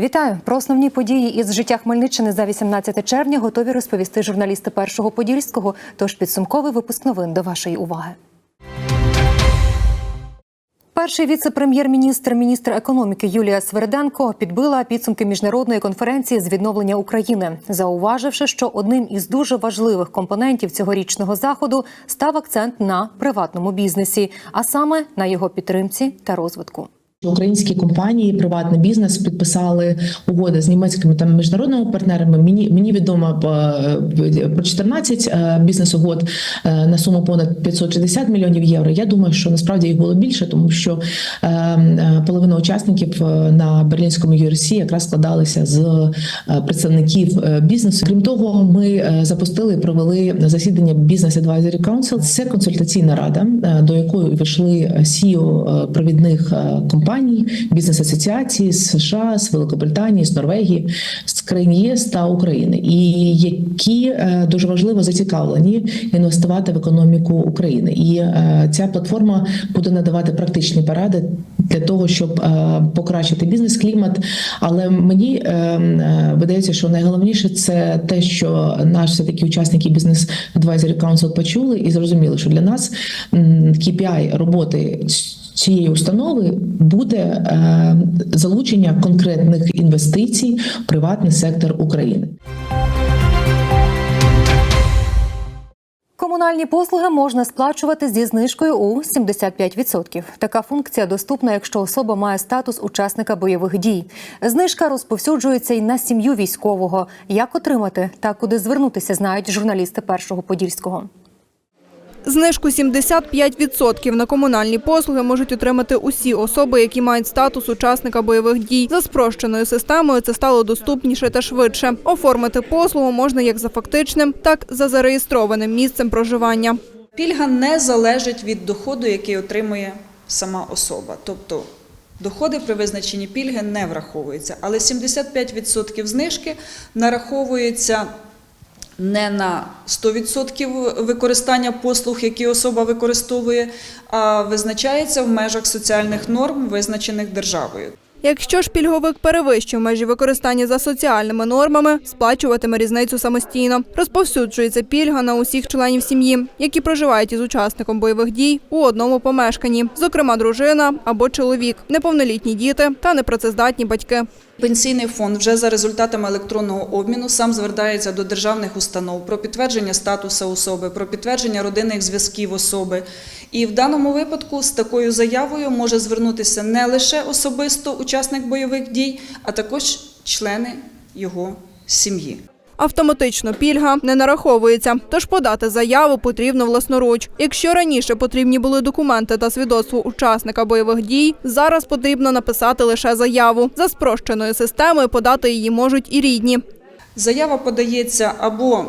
Вітаю про основні події із життя Хмельниччини за 18 червня. Готові розповісти журналісти першого подільського. Тож підсумковий випуск новин до вашої уваги. Перший віце-прем'єр-міністр, міністр економіки Юлія Сверденко підбила підсумки міжнародної конференції з відновлення України, зауваживши, що одним із дуже важливих компонентів цьогорічного заходу став акцент на приватному бізнесі, а саме на його підтримці та розвитку. Українські компанії, приватний бізнес підписали угоди з німецькими та міжнародними партнерами. Мені мені відомо е, про 14 е, бізнес-угод е, на суму понад 560 мільйонів євро. Я думаю, що насправді їх було більше, тому що половина учасників на берлінському URC якраз складалися з представників бізнесу. Крім того, ми запустили і провели засідання Business Advisory Council. Це консультаційна рада, до якої вийшли CEO провідних компаній компаній, бізнес-асоціації з США, з Великобританії, з Норвегії, з країн ЄС та України, і які дуже важливо зацікавлені інвестувати в економіку України. І ця платформа буде надавати практичні поради для того, щоб покращити бізнес-клімат. Але мені видається, що найголовніше це те, що наші все таки учасники бізнес Advisory Council почули і зрозуміли, що для нас KPI роботи цієї установи буде е, залучення конкретних інвестицій в приватний сектор України. Комунальні послуги можна сплачувати зі знижкою у 75%. Така функція доступна, якщо особа має статус учасника бойових дій. Знижка розповсюджується й на сім'ю військового. Як отримати та куди звернутися, знають журналісти першого подільського. Знижку 75% на комунальні послуги можуть отримати усі особи, які мають статус учасника бойових дій. За спрощеною системою це стало доступніше та швидше. Оформити послугу можна як за фактичним, так і за зареєстрованим місцем проживання. Пільга не залежить від доходу, який отримує сама особа. Тобто доходи при визначенні пільги не враховуються, але 75% знижки нараховується не на 100% використання послуг, які особа використовує, а визначається в межах соціальних норм, визначених державою. Якщо ж пільговик перевищив межі використання за соціальними нормами, сплачуватиме різницю самостійно. Розповсюджується пільга на усіх членів сім'ї, які проживають із учасником бойових дій у одному помешканні, зокрема дружина або чоловік, неповнолітні діти та непрацездатні батьки. Пенсійний фонд вже за результатами електронного обміну сам звертається до державних установ про підтвердження статусу особи, про підтвердження родинних зв'язків особи. І в даному випадку з такою заявою може звернутися не лише особисто учасник бойових дій, а також члени його сім'ї. Автоматично пільга не нараховується, тож подати заяву потрібно власноруч. Якщо раніше потрібні були документи та свідоцтво учасника бойових дій, зараз потрібно написати лише заяву. За спрощеною системою подати її можуть і рідні. Заява подається або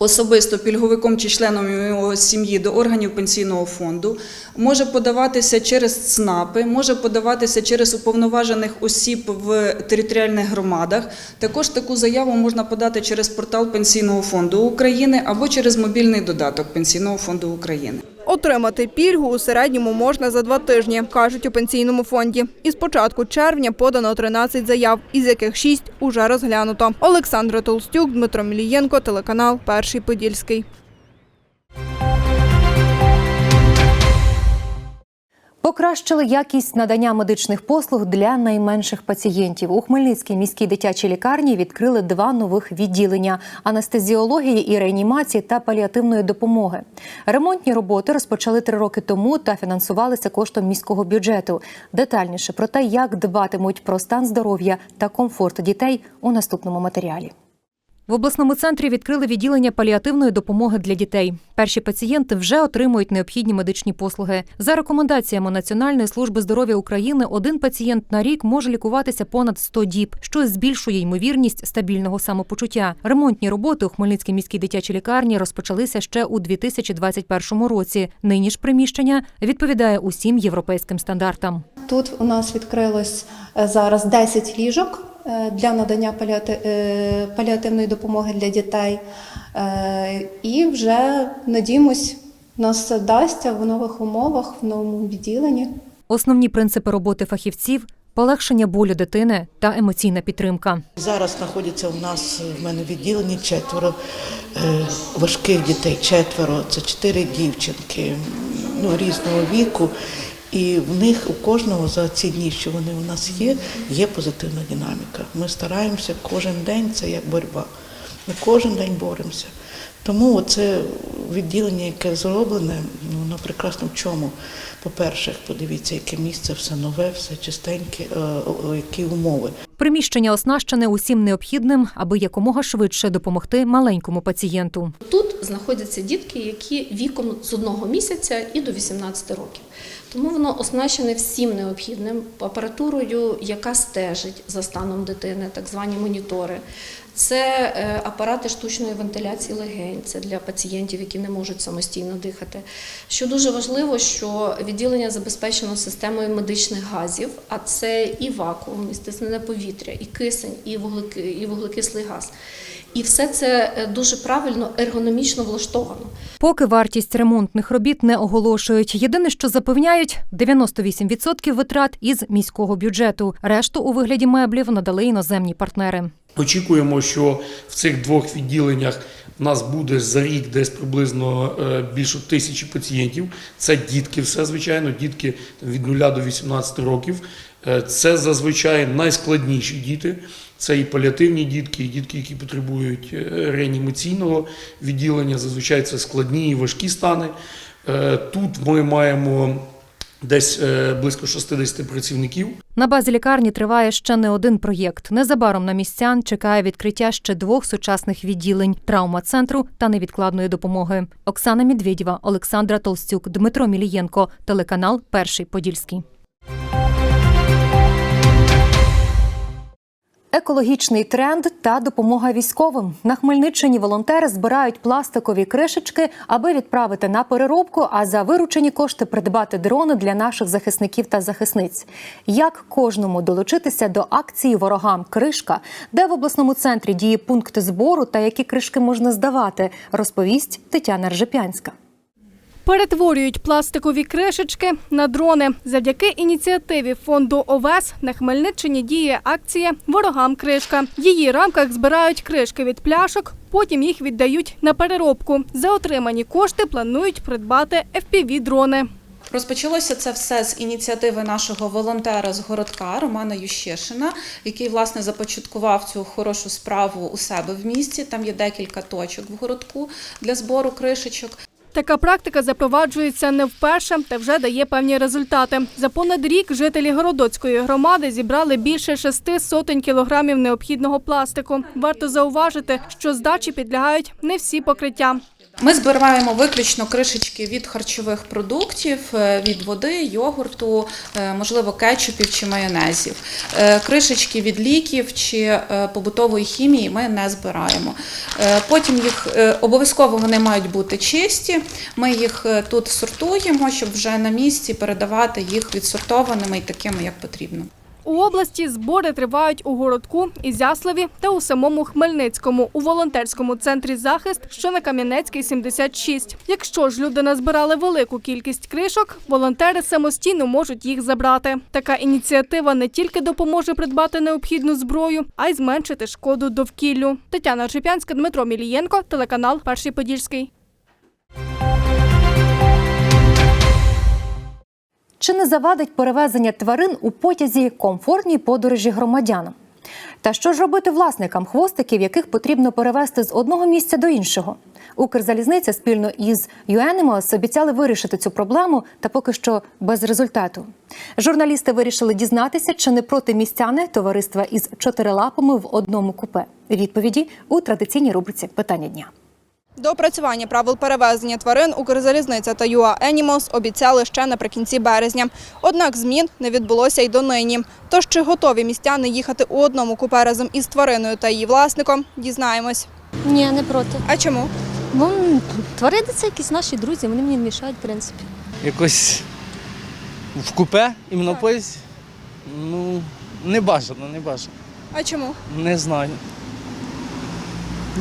Особисто пільговиком чи членом його сім'ї до органів пенсійного фонду може подаватися через ЦНАПи, може подаватися через уповноважених осіб в територіальних громадах. Також таку заяву можна подати через портал Пенсійного фонду України або через мобільний додаток Пенсійного фонду України. Отримати пільгу у середньому можна за два тижні, кажуть у пенсійному фонді. І з початку червня подано 13 заяв, із яких 6 уже розглянуто. Олександра Толстюк, Дмитро Мілієнко, телеканал Перший Подільський. Покращили якість надання медичних послуг для найменших пацієнтів. У Хмельницькій міській дитячій лікарні відкрили два нових відділення анестезіології і реанімації та паліативної допомоги. Ремонтні роботи розпочали три роки тому та фінансувалися коштом міського бюджету. Детальніше про те, як дбатимуть про стан здоров'я та комфорт дітей у наступному матеріалі. В обласному центрі відкрили відділення паліативної допомоги для дітей. Перші пацієнти вже отримують необхідні медичні послуги. За рекомендаціями Національної служби здоров'я України, один пацієнт на рік може лікуватися понад 100 діб, що збільшує ймовірність стабільного самопочуття. Ремонтні роботи у Хмельницькій міській дитячій лікарні розпочалися ще у 2021 році. Нині ж приміщення відповідає усім європейським стандартам. Тут у нас відкрилось е, зараз 10 ліжок для надання е, паліативної допомоги для дітей. Е, І вже надіємось, нас це вдасться в нових умовах, в новому відділенні. Основні принципи роботи фахівців. полегшення болю дитини та емоційна підтримка. Зараз знаходяться у нас в мене відділенні четверо е, важких дітей, четверо, це чотири дівчинки ну, різного віку. І в них у кожного за ці дні, що вони у нас є, є позитивна динаміка. Ми стараємося кожен день, це як боротьба. Ми кожен день боремося. Тому це відділення, яке зроблене, ну, воно прекрасно в чому. По-перше, подивіться, яке місце, все нове, все чистеньке, е, які умови. Приміщення оснащене усім необхідним, аби якомога швидше допомогти маленькому пацієнту. Тут знаходяться дітки, які віком з одного місяця і до 18 років. Тому воно оснащене всім необхідним апаратурою, яка стежить за станом дитини, так звані монітори. Це е, апарати штучної вентиляції легень, це для пацієнтів, які не можуть самостійно дихати. Що дуже важливо, що відділення забезпечено системою медичних газів, а це і вакуум, і стиснене повітря, і кисень, і вуглеки, і вуглекислий газ. І все це е, дуже правильно ергономічно влаштовано. Поки вартість ремонтних робіт не оголошують. Єдине, що запевняють, 98% витрат із міського бюджету. Решту у вигляді меблів надали іноземні партнери. Очікуємо, що в цих двох відділеннях в нас буде за рік десь приблизно е, більше тисячі пацієнтів. Це дітки, все звичайно, дітки від 0 до 18 років. Е, Це зазвичай найскладніші діти. Це і паліативні дітки, і дітки, які потребують е, реанімаційного відділення. Зазвичай це складні і важкі стани. Тут ми маємо десь е, близько 60 працівників. На базі лікарні триває ще не один проєкт. Незабаром на містян чекає відкриття ще двох сучасних відділень травма-центру та невідкладної допомоги. Оксана Медведєва, Олександра Толстюк, Дмитро Мілієнко, телеканал Перший Подільський. Екологічний тренд та допомога військовим на Хмельниччині волонтери збирають пластикові кришечки, аби відправити на переробку, а за виручені кошти придбати дрони для наших захисників та захисниць. Як кожному долучитися до акції Ворогам кришка, де в обласному центрі діє пункт збору та які кришки можна здавати, розповість Тетяна Ржепянська. Перетворюють пластикові кришечки на дрони. Завдяки ініціативі фонду ОВЕС на Хмельниччині діє акція Ворогам кришка. В її рамках збирають кришки від пляшок, потім їх віддають на переробку. За отримані кошти планують придбати FPV-дрони. Розпочалося це все з ініціативи нашого волонтера з городка Романа Ющешина, який власне започаткував цю хорошу справу у себе в місті. Там є декілька точок в городку для збору кришечок. Така практика запроваджується не вперше та вже дає певні результати. За понад рік жителі Городоцької громади зібрали більше шести сотень кілограмів необхідного пластику. Варто зауважити, що здачі підлягають не всі покриття. Ми збираємо виключно кришечки від харчових продуктів, е, від води, йогурту, е, можливо, кетчупів чи майонезів. Е, Кришечки від ліків чи побутової хімії ми не збираємо. Потім їх обов'язково вони мають бути чисті. Ми їх тут сортуємо, щоб вже на місці передавати їх відсортованими і такими, як потрібно. У області збори тривають у городку, Ізяславі та у самому Хмельницькому у волонтерському центрі захист, що на Кам'янецькій 76. Якщо ж люди назбирали велику кількість кришок, волонтери самостійно можуть їх забрати. Така ініціатива не тільки допоможе придбати необхідну зброю, а й зменшити шкоду довкіллю. Тетяна Чепянська, Дмитро Мілієнко, телеканал Перший Подільський. Чи не завадить перевезення тварин у потязі комфортній подорожі громадянам? Та що ж робити власникам хвостиків, яких потрібно перевезти з одного місця до іншого? Укрзалізниця спільно із UAnimals обіцяли вирішити цю проблему, та поки що без результату. Журналісти вирішили дізнатися, чи не проти містяни товариства із чотирилапами в одному купе. Відповіді у традиційній рубриці Питання дня. До опрацювання правил перевезення тварин Укрзалізниця та UA Animals обіцяли ще наприкінці березня. Однак змін не відбулося й донині. Тож чи готові містяни їхати у одному купе разом із твариною та її власником, дізнаємось. Ні, не проти. А чому? Бо тварини це якісь наші друзі, вони мені не мішають, в принципі. якось в купе, іменно в поїзді, ну, не бажано, не бажано. А чому? Не знаю.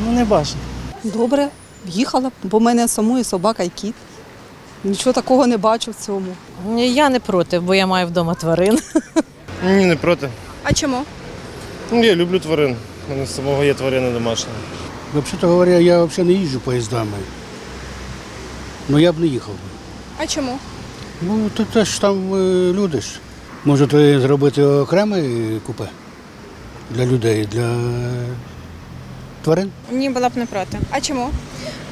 Ну, не бажано. Добре, їхала, бо в мене самої собака і кіт. Нічого такого не бачу в цьому. Ні, Я не проти, бо я маю вдома тварин. Ні, не проти. А чому? Ну, я люблю тварин. У мене самого є тварина домашня. Взагалі говоря, я взагалі не їжджу поїздами. Ну я б не їхав. А чому? Ну, то теж там е, люди ж. Можуть е, зробити окреме купе для людей, для тварин. Ні, була б не проти. А чому?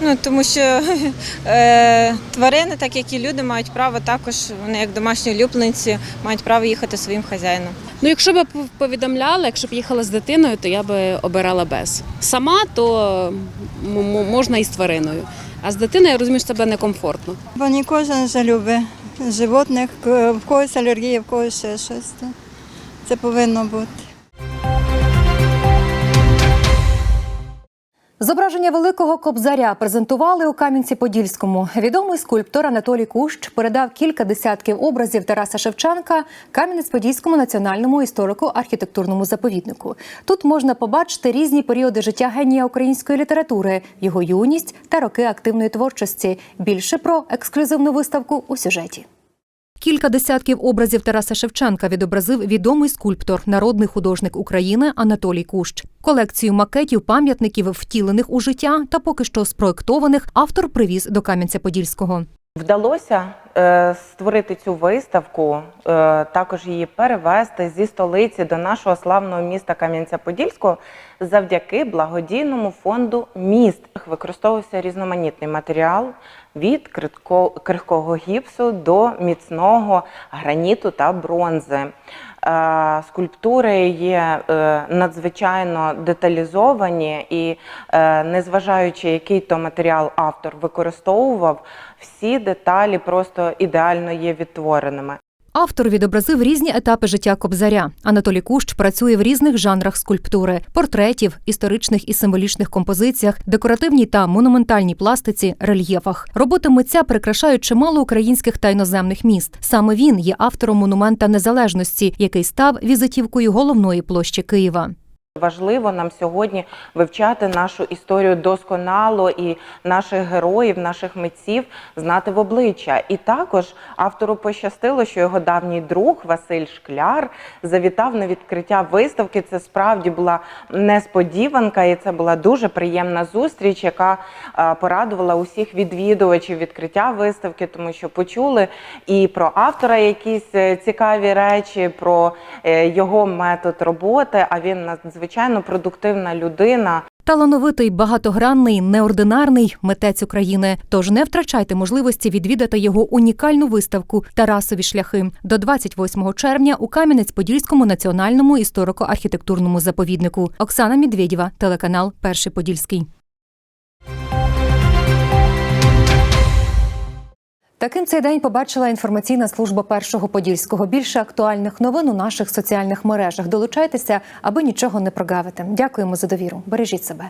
Ну тому що е, тварини, так як і люди, мають право також, вони як домашні улюбленці, мають право їхати своїм хазяїном. Ну, якщо б повідомляли, якщо б їхала з дитиною, то я би обирала без. Сама то м- м- можна і з твариною. А з дитиною я розумію, що себе некомфортно. Бо не кожен же любить животних, в когось алергія, в когось ще щось. Це повинно бути. Зображення великого кобзаря презентували у Кам'янці-Подільському. Відомий скульптор Анатолій Кущ передав кілька десятків образів Тараса Шевченка Кам'янець-Подільському національному історико-архітектурному заповіднику. Тут можна побачити різні періоди життя генія української літератури, його юність та роки активної творчості. Більше про ексклюзивну виставку у сюжеті. Кілька десятків образів Тараса Шевченка відобразив відомий скульптор, народний художник України Анатолій Кущ. Колекцію макетів, пам'ятників, втілених у життя та поки що спроектованих, автор привіз до Кам'янця-Подільського. Вдалося створити цю виставку, е, також її перевести зі столиці до нашого славного міста Кам'янця-Подільського завдяки благодійному фонду міст. Використовувався різноманітний матеріал від крихкого гіпсу до міцного граніту та бронзи. Е, Скульптури є е, надзвичайно деталізовані і, е, незважаючи, який то матеріал автор використовував, всі деталі просто ідеально є відтвореними. Автор відобразив різні етапи життя кобзаря. Анатолій Кущ працює в різних жанрах скульптури: портретів, історичних і символічних композиціях, декоративній та монументальній пластиці, рельєфах. Роботи митця прикрашають чимало українських та іноземних міст. Саме він є автором монумента незалежності, який став візитівкою головної площі Києва. Важливо нам сьогодні вивчати нашу історію досконало і наших героїв, наших митців знати в обличчя. І також автору пощастило, що його давній друг Василь Шкляр завітав на відкриття виставки. Це справді була несподіванка, і це була дуже приємна зустріч, яка е, порадувала усіх відвідувачів відкриття виставки, тому що почули і про автора якісь е, цікаві речі, про е, його метод роботи. А він надзвичайно продуктивна людина. Талановитий, багатогранний, неординарний митець України. Тож не втрачайте можливості відвідати його унікальну виставку Тарасові шляхи до 28 червня у Кам'янець-Подільському національному історико-архітектурному заповіднику. Оксана Медведєва, телеканал Перший Подільський. Таким цей день побачила інформаційна служба першого подільського. Більше актуальних новин у наших соціальних мережах. Долучайтеся, аби нічого не прогавити. Дякуємо за довіру. Бережіть себе.